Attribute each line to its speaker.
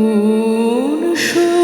Speaker 1: কোন